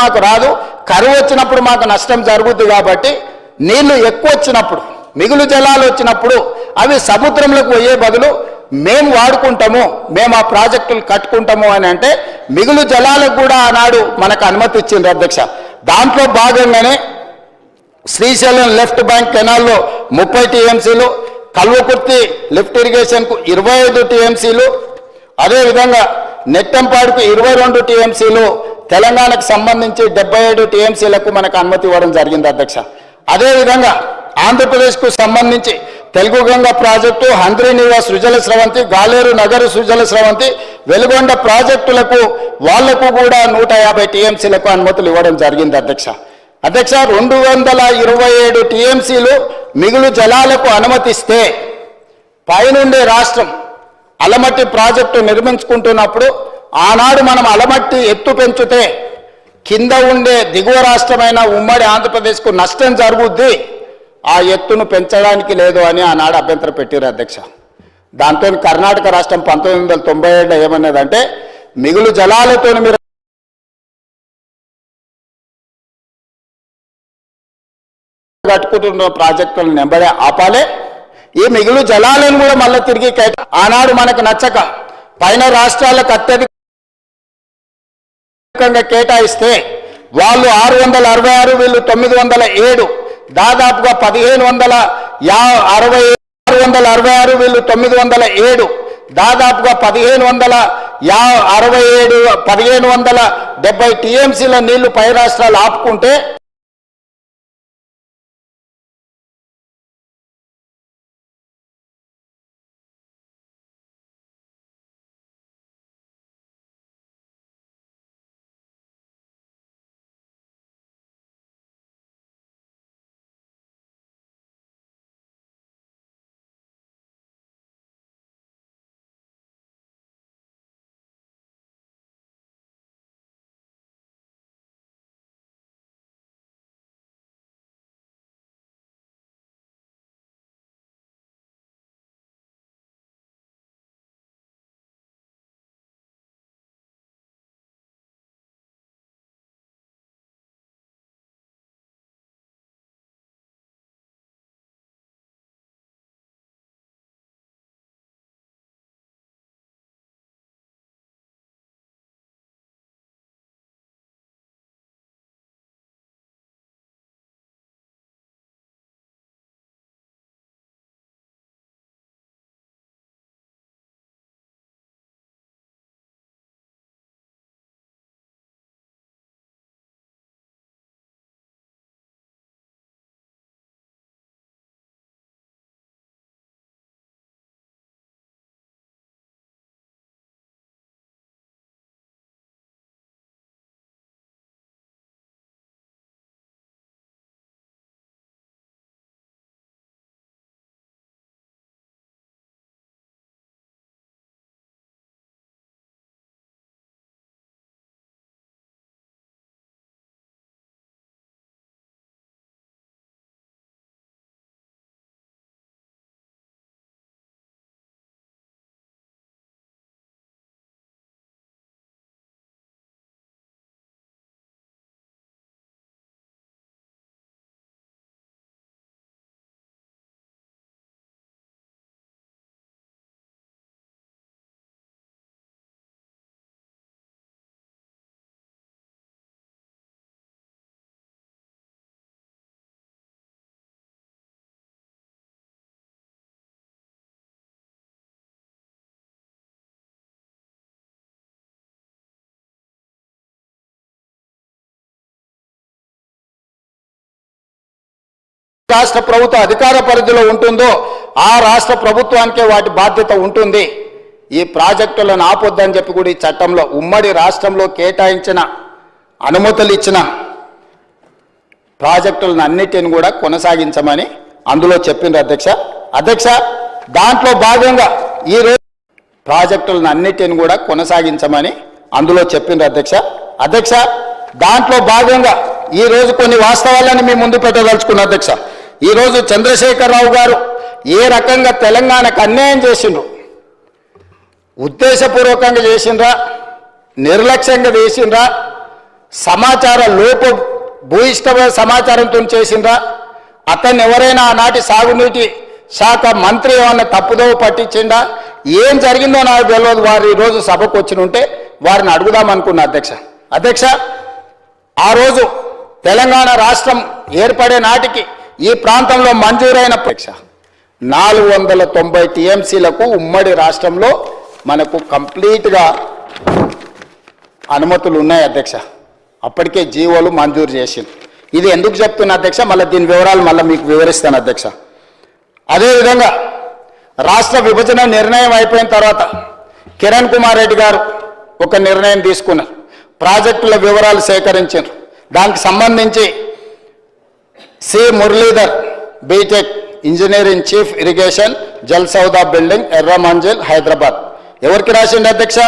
మాకు రాదు కరువు వచ్చినప్పుడు మాకు నష్టం జరుగుద్ది కాబట్టి నీళ్ళు ఎక్కువ వచ్చినప్పుడు మిగులు జలాలు వచ్చినప్పుడు అవి సముద్రంలోకి పోయే బదులు మేము వాడుకుంటాము మేము ఆ ప్రాజెక్టులు కట్టుకుంటాము అని అంటే మిగులు జలాలకు కూడా ఆనాడు మనకు అనుమతి ఇచ్చింది అధ్యక్ష. దాంట్లో భాగంగానే శ్రీశైలం లెఫ్ట్ బ్యాంక్ కెనాల్లో ముప్పై టీఎంసీలు కల్వకుర్తి లిఫ్ట్ ఇరిగేషన్కు ఇరవై ఐదు టీఎంసీలు అదేవిధంగా నెట్టంపాడుకు ఇరవై రెండు టీఎంసీలు తెలంగాణకు సంబంధించి డెబ్బై ఏడు టీఎంసీలకు మనకు అనుమతి ఇవ్వడం జరిగింది అధ్యక్ష. అదేవిధంగా ఆంధ్రప్రదేశ్కు సంబంధించి తెలుగు గంగ ప్రాజెక్టు హంద్రీనివా సృజల స్రవంతి గాలేరు నగరు సృజల స్రవంతి వెలుగొండ ప్రాజెక్టులకు వాళ్ళకు కూడా నూట యాభై టీఎంసీలకు అనుమతులు ఇవ్వడం జరిగింది అధ్యక్ష. అధ్యక్ష రెండు వందల ఇరవై ఏడు టీఎంసీలు మిగులు జలాలకు అనుమతిస్తే పైనుండే రాష్ట్రం అలమట్టి ప్రాజెక్టు నిర్మించుకుంటున్నప్పుడు ఆనాడు మనం అలమట్టి ఎత్తు పెంచితే కింద ఉండే దిగువ రాష్ట్రమైన ఉమ్మడి ఆంధ్రప్రదేశ్కు నష్టం జరుగుద్ది. ఆ ఎత్తును పెంచడానికి లేదు అని ఆనాడు అభ్యంతరం పెట్టారు అధ్యక్ష. దాంతో కర్ణాటక రాష్ట్రం పంతొమ్మిది వందల తొంభై ఏడులో ఏమన్నదంటే మిగులు జలాలతో మీరు కట్టుకుంటున్న ప్రాజెక్టులను నెంబడే ఆపాలే. ఈ మిగులు జలాలను కూడా మళ్ళీ తిరిగి ఆనాడు మనకు నచ్చక పైన రాష్ట్రాలకు అత్యధిక అత్యధికంగా కేటాయిస్తే వాళ్ళు ఆరు వందల అరవై ఆరు వీళ్ళు తొమ్మిది వందల ఏడు దాదాపుగా పదిహేను వందల యా అరవై ఆరు వందల అరవై ఆరు వీళ్ళు తొమ్మిది వందల ఏడు దాదాపుగా పదిహేను వందల యా అరవై ఏడు పదిహేను వందల డెబ్బై టీఎంసీల నీళ్ళు పై రాష్ట్రాలు ఆపుకుంటే రాష్ట్ర ప్రభుత్వ అధికార పరిధిలో ఉంటుందో ఆ రాష్ట్ర ప్రభుత్వానికే వాటి బాధ్యత ఉంటుంది. ఈ ప్రాజెక్టులను ఆపొద్దని చెప్పి కూడా ఈ చట్టంలో ఉమ్మడి రాష్ట్రంలో కేటాయించిన అనుమతులు ఇచ్చిన ప్రాజెక్టులను అన్నిటిని కూడా కొనసాగించమని అందులో చెప్పింది అధ్యక్ష. అధ్యక్ష దాంట్లో భాగంగా ఈ ప్రాజెక్టులను అన్నిటిని కూడా కొనసాగించమని అందులో చెప్పింది అధ్యక్ష. అధ్యక్ష దాంట్లో భాగంగా ఈ రోజు కొన్ని వాస్తవాలను మీ ముందు పెట్టదలుచుకున్న అధ్యక్ష. ఈ రోజు చంద్రశేఖరరావు గారు ఏ రకంగా తెలంగాణకు అన్యాయం చేసిండ్రు? ఉద్దేశపూర్వకంగా చేసిండ్రా? నిర్లక్ష్యంగా చేసిండ్రా? సమాచార లోప భూయిష్టమైన సమాచారంతో చేసిండ్రా? అతన్ని ఎవరైనా ఆనాటి సాగునీటి శాఖ మంత్రి ఏమన్నా తప్పుదోవ పట్టించిండా? ఏం జరిగిందో నాకు తెలియదు. వారు ఈరోజు సభకు వచ్చి ఉంటే వారిని అడుగుదాం అనుకున్నా అధ్యక్ష. అధ్యక్ష ఆ రోజు తెలంగాణ రాష్ట్రం ఏర్పడే నాటికి ఈ ప్రాంతంలో మంజూరైన ప్రేక్ష. నాలుగు వందల తొంభై టీఎంసీలకు ఉమ్మడి రాష్ట్రంలో మనకు కంప్లీట్గా అనుమతులు ఉన్నాయి అధ్యక్ష. అప్పటికే జీవోలు మంజూరు చేసింది. ఇది ఎందుకు చెప్తున్నా అధ్యక్ష? మళ్ళీ దీని వివరాలు మళ్ళీ మీకు వివరిస్తాను అధ్యక్ష. అదేవిధంగా రాష్ట్ర విభజన నిర్ణయం అయిపోయిన తర్వాత కిరణ్ కుమార్ రెడ్డి గారు ఒక నిర్ణయం తీసుకున్నారు. ప్రాజెక్టుల వివరాలు సేకరించారు. దానికి సంబంధించి C. Muralidhar B Tech engineering chief irrigation Jal Soudha building Erra Manzil Hyderabad. ఎవరికి రాసిండి అధ్యక్ష?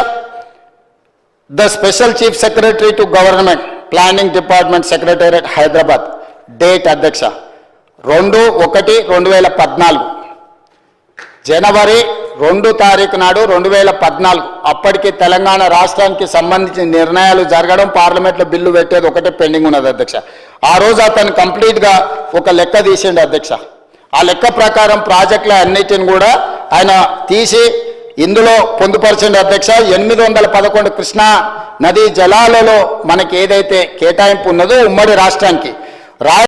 The special chief secretary to government planning department secretariat Hyderabad. Date అధ్యక్ష. రెండు ఒకటి రెండు వేల పద్నాలుగు జనవరి రెండు తారీఖు నాడు రెండు వేల పద్నాలుగు అప్పటికి తెలంగాణ రాష్ట్రానికి సంబంధించిన నిర్ణయాలు జరగడం పార్లమెంట్లో బిల్లు పెట్టేది ఒకటే పెండింగ్ ఉన్నది అధ్యక్ష. ఆ రోజు అతను కంప్లీట్గా ఒక లెక్క తీసిండు అధ్యక్ష. ఆ లెక్క ప్రకారం ప్రాజెక్టుల అన్నిటిని కూడా ఆయన తీసి ఇందులో పొందుపరచండి అధ్యక్ష. ఎనిమిది వందల పదకొండు కృష్ణా నదీ జలాలలో మనకి ఏదైతే కేటాయింపు ఉన్నదో ఉమ్మడి రాష్ట్రానికి. రా